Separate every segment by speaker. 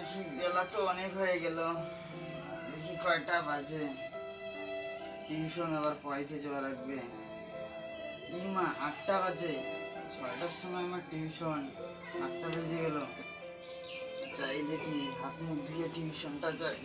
Speaker 1: দেখি, বেলা তো অনেক হয়ে গেল। দেখি কয়টা বাজে। টিউশন আবার পড়াইতে যাওয়া লাগবে। ইমা আটটা বাজে। ছয়টার সময় আমার টিউশন। আটটা বেজে গেল। যাই দেখি, হাত মুখ ধুয়ে টিউশনটা যাই।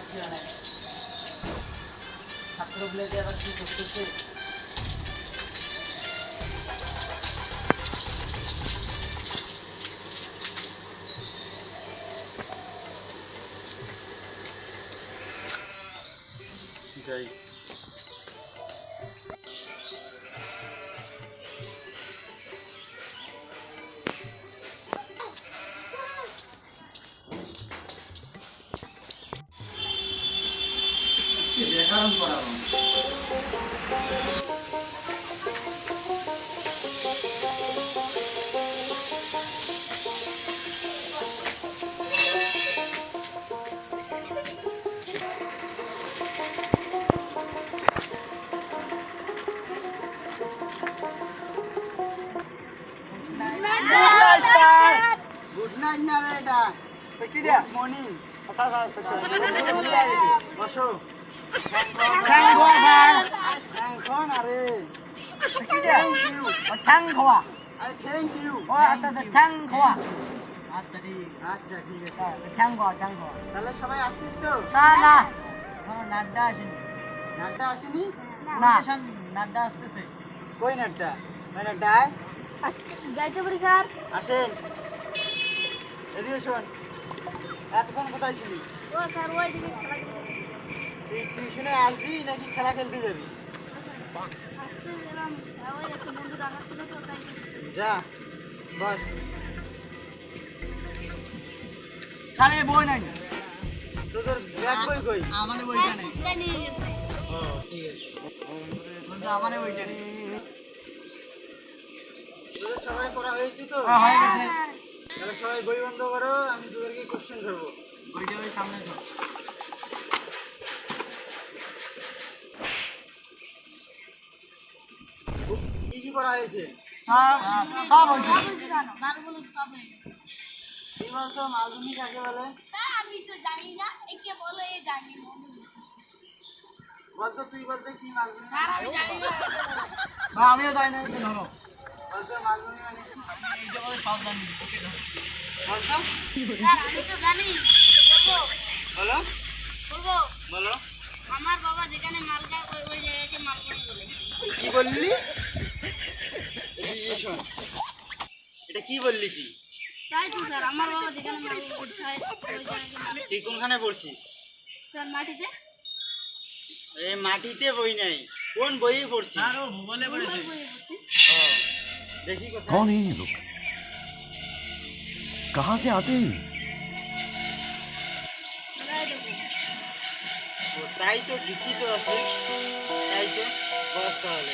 Speaker 2: আজকে অনেক। ছাত্রগুলো যে আবার কি করতেছে?
Speaker 1: দেখারও পড়াবো গুড নাইট না রে এটা কি দিয়া মর্নিং
Speaker 2: ঠ্যাং খোয়া ও আচ্ছা আচ্ছা ঠ্যাং খোয়া আচ্ছা ঠিক
Speaker 1: আচ্ছা ঠিক আছে
Speaker 2: খোয়া খোয়া
Speaker 1: তাহলে সবাই আসছিস তো?
Speaker 2: না। নাড্ডা আসেনি।
Speaker 1: নাটটা আসেনি?
Speaker 2: না। নাড্ডা আসতেছে।
Speaker 1: কই নাটটা ওই নাটটায়
Speaker 3: যাইতে পারি স্যার।
Speaker 1: আসেন। এদিকে শোন। এতক্ষণ কোথায় ছিলি?
Speaker 3: ও স্যার ওই দিকে
Speaker 1: তুই টিউশনে আসবি নাকি খেলা খেলতে যাবি? যা বস।
Speaker 2: স্যার বই নাই।
Speaker 1: তোদের ব্যাগ বই কই?
Speaker 2: আমাদের বইটা নেই।
Speaker 1: ও ঠিক আছে
Speaker 2: আমাদের বইটা নেই
Speaker 1: সবাই করা হয়েছে তো?
Speaker 2: হ্যাঁ, হয়ে গেছে।
Speaker 1: তাহলে সবাই বই বন্ধ করো আমি তোদেরকে কোশ্চেন করব
Speaker 2: বইটা ওই সামনে
Speaker 1: করা হয়েছে।
Speaker 2: সব সব হয়েছে।
Speaker 3: মারগুলো
Speaker 1: কি বলতো মালভূমি কাকে বলে?
Speaker 3: আমি তো জানি না একে বলো জানি।
Speaker 1: বলতো তুই বলতো কি মালভূমি?
Speaker 3: স্যার জানি না।
Speaker 2: না, আমিও যাই না এই ধরো
Speaker 1: বলতো মালভূমি মানে
Speaker 2: বলে সব জানি
Speaker 1: বলতো
Speaker 3: আমি তো জানি।
Speaker 1: বলো।
Speaker 3: বলব?
Speaker 1: বলো।
Speaker 3: আমার বাবা যেখানে মাল খায় ওই জায়গাকে মালগুলো বলে।
Speaker 1: কি বললি। এটা কি বললি কি
Speaker 3: তাই তো স্যার আমার বাবা যেখানে মালগুলো খায় ওই জায়গাকে মাল-
Speaker 1: তুই কোনখানে পড়ছিস
Speaker 3: স্যার মাটিতে
Speaker 1: এই মাটিতে বই নাই কোন বইয়ে পড়ছিস
Speaker 2: আর ও ভূগোলে পড়েছে
Speaker 3: ওই বইয়ে পড়ছি।
Speaker 1: ও, দেখি কোথায়
Speaker 4: कौन है ये लोग कहां से आते हैं ये?
Speaker 3: ওরাই দেবো।
Speaker 1: ও, তাই তো ঠিকই তো আছে তাই তো বস তাহলে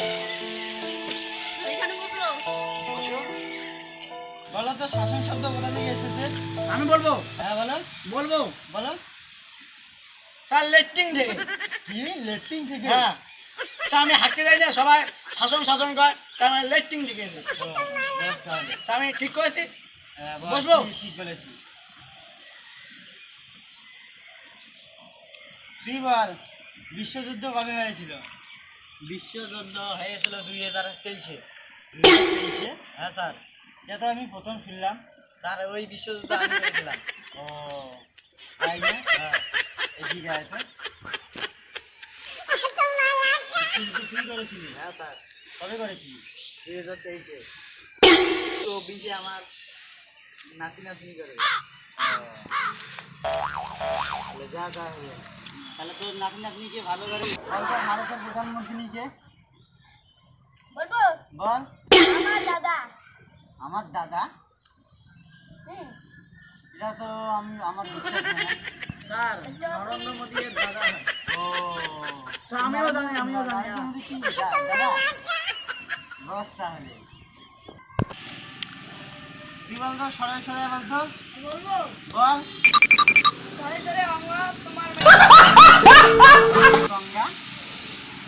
Speaker 1: বলো তো শাসন শব্দ কোথা থেকে এসেছে?
Speaker 2: আমি বলব?
Speaker 1: হ্যাঁ বলো।
Speaker 2: বলব?
Speaker 1: বলো।
Speaker 2: স্যার লেট্রিন থেকে।
Speaker 1: কি? লেট্রিন থেকে?
Speaker 2: হ্যাঁ। তা আমি হাঁটতে যাই না সবাই শাসন শাসন করে তার মানে লেট্রিন থেকে এসেছে। আমি ঠিক করেছি?
Speaker 1: হ্যাঁ, বস,
Speaker 2: বসবো?
Speaker 1: ঠিক তুই বল? বিশ্বযুদ্ধ কবে হয়েছিল?
Speaker 2: বিশ্বযুদ্ধ হয়েছিল দুই হাজার তেইশে?
Speaker 1: হ্যাঁ স্যার। এটা আমি প্রথম শুনলাম
Speaker 2: তার ওই বিশ্বযুদ্ধ আমি করেছিলাম
Speaker 1: ও তাই না? হ্যাঁ এদিকে তো। বিশ্বযুদ্ধ তুই করেছিলি?
Speaker 2: হ্যাঁ স্যার।
Speaker 1: কবে করেছিলি?
Speaker 2: দুই হাজার তেইশে। চব্বিশে আমার নাতি নাতনি করে।
Speaker 1: তাহলে যা যা হবে তাহলে তোর নাতি নাতনিকে ভালো করে বলতো ভারতের প্রধানমন্ত্রী কে
Speaker 3: বলব?
Speaker 1: বল।
Speaker 3: আমার দাদা।
Speaker 1: আমার দাদা? এটা তো আমি আমার
Speaker 2: স্যার নরেন্দ্র দাদা
Speaker 1: ও।
Speaker 2: স্যার, আমিও জানি, আমিও জানি,
Speaker 1: নরেন্দ্র মোদী কি? দা- দাদা? বস তাহলে। কি বলতো সরাই সরাই বলতো?
Speaker 3: বলব?
Speaker 1: বল।
Speaker 3: আমরা তোমার
Speaker 1: গঙ্গা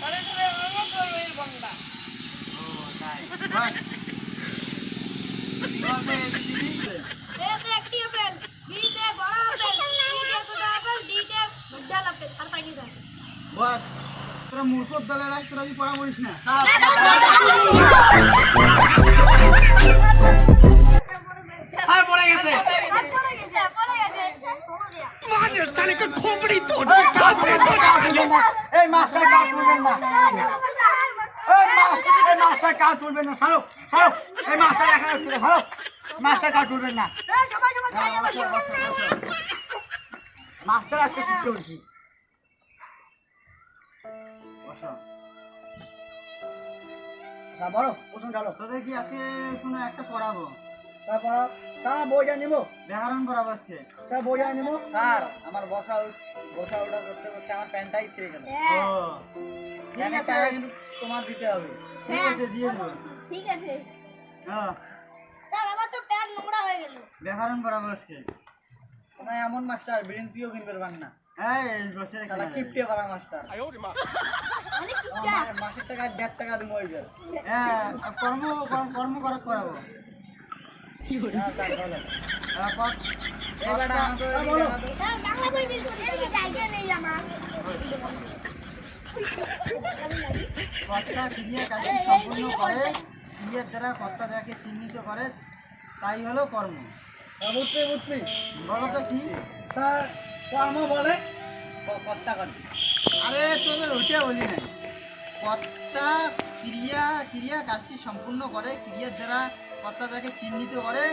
Speaker 3: সরে সরে আমরা করব এই বন্ধা
Speaker 1: ও তাই বল কি বলতো এবিসিডি
Speaker 3: এ তে একটি আপেল বি তে বড় আপেল সি তে ছোট আপেল ডি তে মধ্যল আপেল আর বাকি যা
Speaker 1: বস তোরা মূর্খর এই মাস্টার কাজ করবেন না। মাস্টার কাজ করবেন না। সারো সারো মাস্টার এখানে সারো মাস্টার কাজ করবেন না। মাস্টার আজকে শিখতে বলছি বড় প্রশ্ন ডালো তোদের কি আজকে কোনো একটা পড়াবো? তারপর স্যার বইটা নিব ব্যাকরণ পড়াবো আজকে। স্যার বইটা নিব স্যার আমার বসা বসা ওটা করতে করতে আমার প্যান্টটাই ছিঁড়ে গেল।
Speaker 3: হ্যাঁ।
Speaker 1: ও ঠিক আছে কিন্তু তোমার দিতে হবে। ঠিক
Speaker 3: হ্যাঁ।
Speaker 1: আছে দিয়ে দেবো
Speaker 3: ঠিক আছে।
Speaker 1: হ্যাঁ।
Speaker 3: স্যার আমার তো প্যান্ট নোংরা হয়ে গেল।
Speaker 1: ব্যাকরণ পড়াবো আজকে। তোমরা এমন মাস্টার ব্রেন্সিও কিনতে পারবেন না। এই বসে খেলা কিপটে পারা মাস্টার। মাসের টাকা দেড় টাকা দিব ওই হ্যাঁ কর্ম কর্ম- কর্ম করা করাবো। হ্যাঁ। হ্যাঁ, কর- কর্তা- হ্যাঁ, কর্তা ক্রিয়া কাজটি সম্পূর্ণ করে ক্রিয়ার দ্বারা কর্তা যাকে চিহ্নিত করে তাই হলো কর্ম। বুঝছি বুঝছি। বলো কি? কর্ম বলে কর্তা করে আরে তোদের ওইটা বলি নাই। কর্তা ক্রিয়া ক্রিয়া কাজটি সম্পূর্ণ করে ক্রিয়ার দ্বারা কর্তা যাকে চিহ্নিত করে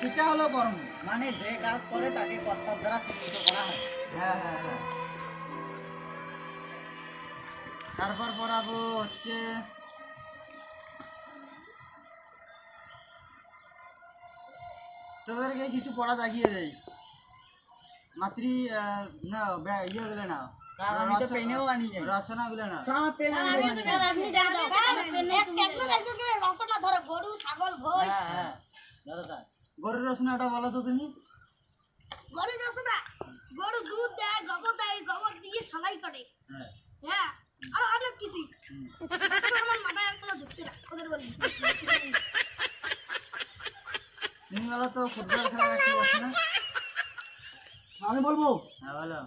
Speaker 1: সেটা হলো কর্ম। মানে যে কাজ করে তাকে কর্তার দ্বারা চিহ্নিত করা হয়। হ্যাঁ হ্যাঁ হ্যাঁ। তারপর পড়াবো হচ্ছে তোদেরকে কিছু পড়া দেখিয়ে দেই। মাতৃ না ইয়ে গুলো না।
Speaker 3: ভোজ।
Speaker 1: হ্যাঁ, গরুর রচনাটা বলো তো তুমি।
Speaker 3: গরু রচনা? গরু দুধ দেয় গোবর দেয় গোবর দিয়ে সালাই করে। হ্যাঁ। আর অনেক কিছু। আমার মাথায় ঢুকছে না ওদের বলি।
Speaker 1: তুমি বলো তো ফুটবল খেলা রচনা আমি বলব? হ্যাঁ বলো।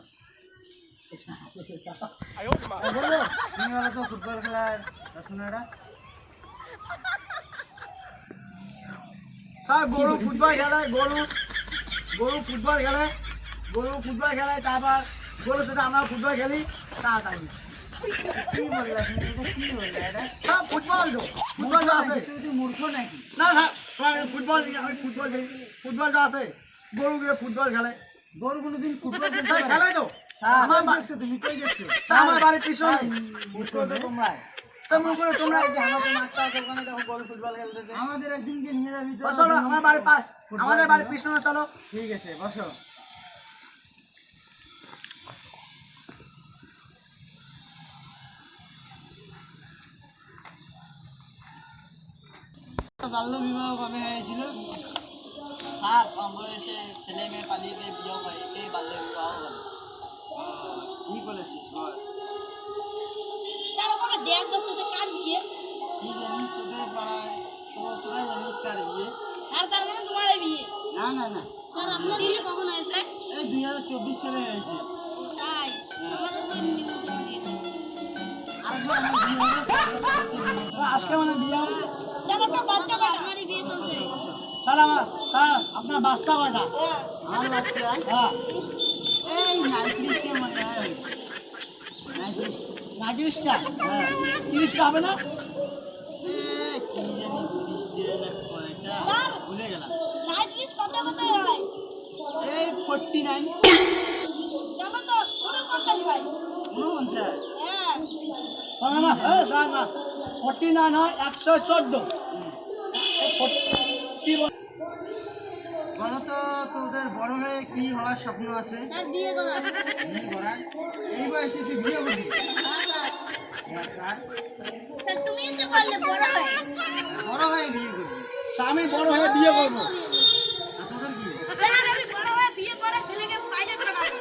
Speaker 1: বলব? তো ফুটবল খেলার
Speaker 4: স্যার গরু ফুটবল খেলায় গরু গরু ফুটবল খেলে গরু ফুটবল খেলায় তারপর গরুর সাথে আমরা ফুটবল খেলি তাড়াতাড়ি। ফুটবল তো ফুটবল তো আছে।
Speaker 1: মূর্খ নাকি?
Speaker 4: না স্যার ফুটবল আমি ফুটবল খেলি। ফুটবল আছে গরু ফুটবল খেলে।
Speaker 1: গরু কোনোদিন ফুটবল
Speaker 4: তো। আমার
Speaker 1: কই তুমি কই দেখছ
Speaker 4: আমার বাড়ির পিছনে
Speaker 1: মূর্খ তো তোমরাই।
Speaker 4: স্যার করে তোমরা
Speaker 1: আমাদের মাস্টার আছে ওখানে দেখো গরু ফুটবল খেলতেছে। আমাদের একদিনকে নিয়ে যাবি
Speaker 4: চলো আমার বাড়ির আমাদের বাড়ির পিছনে চলো।
Speaker 1: ঠিক আছে বসো। বাল্য বিবাহ কবে হয়েছিল?
Speaker 2: স্যার কম বয়সে ছেলে মেয়ে পালিয়ে দিয়ে বিয়ে করে একেই বাল্য বিবাহ বলে
Speaker 1: ঠিক বলেছিস বস।
Speaker 3: স্যার ওখানে ড্যাম বসতেছে কার বিয়ে?
Speaker 1: কি জানি তোদের পাড়ায় তো তোরা জানিস কার বিয়ে?
Speaker 3: স্যার তার মানে তোমার বিয়ে?
Speaker 1: না না না।
Speaker 3: স্যার আপনার বিয়ে কখন হয়েছে?
Speaker 1: এই দুই হাজার চব্বিশ সালে হয়েছে।
Speaker 3: তাই?
Speaker 1: বিয়ে
Speaker 4: আজকে মানে বিয়ে।
Speaker 3: স্যার আপনার বাচ্চা
Speaker 4: আমার স্যার আপনার কয়টা
Speaker 1: আমার বাচ্চা
Speaker 4: হ্যাঁ?
Speaker 1: এই মনে হয়।
Speaker 4: হ্যাঁ তিরিশটা হবে না।
Speaker 1: ভুলে গেলাম।
Speaker 3: হয়?
Speaker 1: এই ফোরটি নাইন উনপঞ্চাশ
Speaker 3: হ্যাঁ।
Speaker 4: না স্যার না। ফোর্টি নাইন হয় একশো চোদ্দ।
Speaker 1: বলো তো তোদের বড় হয়ে কি হওয়ার স্বপ্ন আছে?
Speaker 3: বিয়ে
Speaker 1: করার। এই বয়সে তুই বিয়ে করবি।
Speaker 3: বড় হয়ে
Speaker 1: বিয়ে করবি।
Speaker 4: আমি বড় হয়ে বিয়ে করব
Speaker 3: হয়ে পাইলট বানাবো।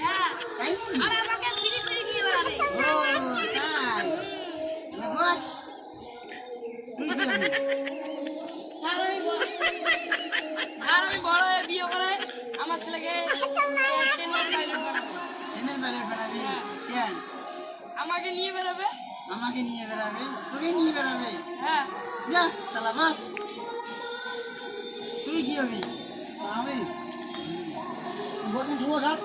Speaker 3: হ্যাঁ। আর আমাকে ফিরি ফিরি দিয়ে বেড়াবে
Speaker 5: স্যার আমি বড়- স্যার আমি বড় হয়ে বিয়ে করে আমার ছেলেকে আমাকে নিয়ে বেরোবে?
Speaker 1: আমাকে নিয়ে বেড়াবে তোকে নিয়ে বেড়াবে
Speaker 5: হ্যাঁ।
Speaker 1: যা চালা বাস। তুই কি হবি?
Speaker 4: আমি বলছি শুভ স্যার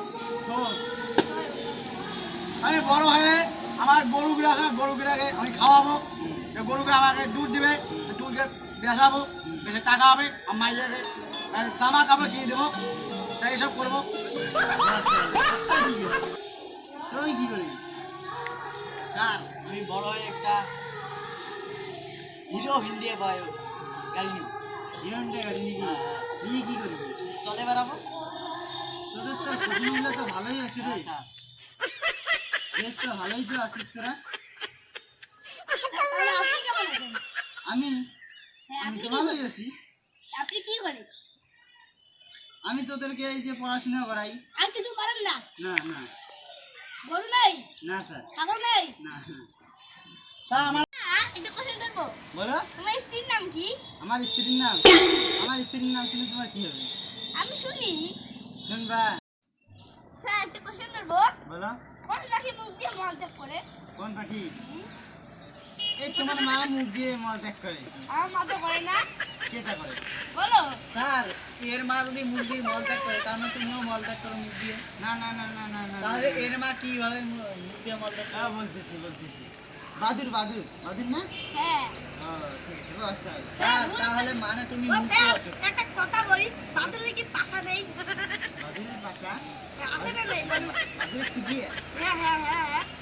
Speaker 4: আমি বড় হয়ে আমার গরুগুলাকে গরুগুলাকে আমি খাওয়াবো। যে গরুগুলো আমাকে দুধ দেবে দুধকে বেচাবো বেশি টাকা হবে আর মাইয়াকে জামা কাপড় কিনে দেবো তাই এসব করব।
Speaker 1: তুই কি করবি?
Speaker 2: স্যার আমি বড় হয়ে একটা হিরো হিন্দিয়ে পাই গাড়ি নিব
Speaker 1: হিরোনটা গাড়ি নিবি নিয়ে কি করবি?
Speaker 2: চলে বেড়াবো।
Speaker 1: তোদের তো তো ভালোই আছে রে।
Speaker 2: স্যার
Speaker 1: বেশ তো ভালোই তো আছিস তোরা। আমি
Speaker 3: হ্যাঁ
Speaker 1: আমি
Speaker 3: আপনি
Speaker 1: তো
Speaker 3: কি
Speaker 1: ভালোই
Speaker 3: করেন?
Speaker 1: আছি।
Speaker 3: আপনি কি করেন?
Speaker 1: আমি তোদেরকে এই যে পড়াশোনা করাই।
Speaker 3: আর কিছু করেন না?
Speaker 1: না না।
Speaker 3: গরু নেই?
Speaker 1: না স্যার।
Speaker 3: ছাগল নাই?
Speaker 1: না।
Speaker 4: স্যার আমার
Speaker 3: একটা কোশ্চেন করব।
Speaker 1: বলো।
Speaker 3: তোমার স্ত্রীর নাম কি?
Speaker 1: আমার স্ত্রীর নাম। আমার স্ত্রীর নাম শুনে তোমার কি হবে?
Speaker 3: আমি শুনি।
Speaker 1: শুনবা?
Speaker 3: স্যার একটা কোশ্চেন করব।
Speaker 1: বলো।
Speaker 3: কোন নাকি মুখ দিয়ে মল ত্যাগ করে?
Speaker 1: কোন পাখি? এই তোমার মা মুখ দিয়ে মলত্যাগ করে।
Speaker 3: আমার মা তো করে না।
Speaker 1: কেটা করে?
Speaker 3: বলো।
Speaker 2: স্যার এর মা যদি মুখ দিয়ে মল করে তার মানে তুমিও মল করো মুখ দিয়ে।
Speaker 1: না না না না না না
Speaker 2: তাহলে এর মা কীভাবে মুখ দিয়ে মল করে
Speaker 1: হ্যাঁ বলতেছি বলতেছি। বাদুর বাদুর বাদুর না?
Speaker 3: হ্যাঁ।
Speaker 1: ও ঠিক আছে বাস তাহলে।
Speaker 2: মানে তুমি
Speaker 3: একটা কথা বলি বাদুরের কি পাশা নেই?
Speaker 1: বাদুরের বাসা
Speaker 3: আছে না নেই
Speaker 1: বাদুরের টিকি
Speaker 3: হ্যাঁ হ্যাঁ হ্যাঁ।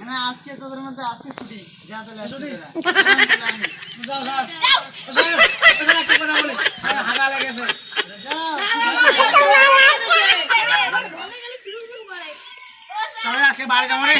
Speaker 1: না
Speaker 3: থাকতে আমি বাইরে বিক্রি করে দিব
Speaker 1: না আজকে তোদের মধ্যে আছে ছুটি। যা চলে
Speaker 4: যাও
Speaker 3: যাও।
Speaker 4: হাগা লেগেছে চলে আজকে বাড়ি যাব রে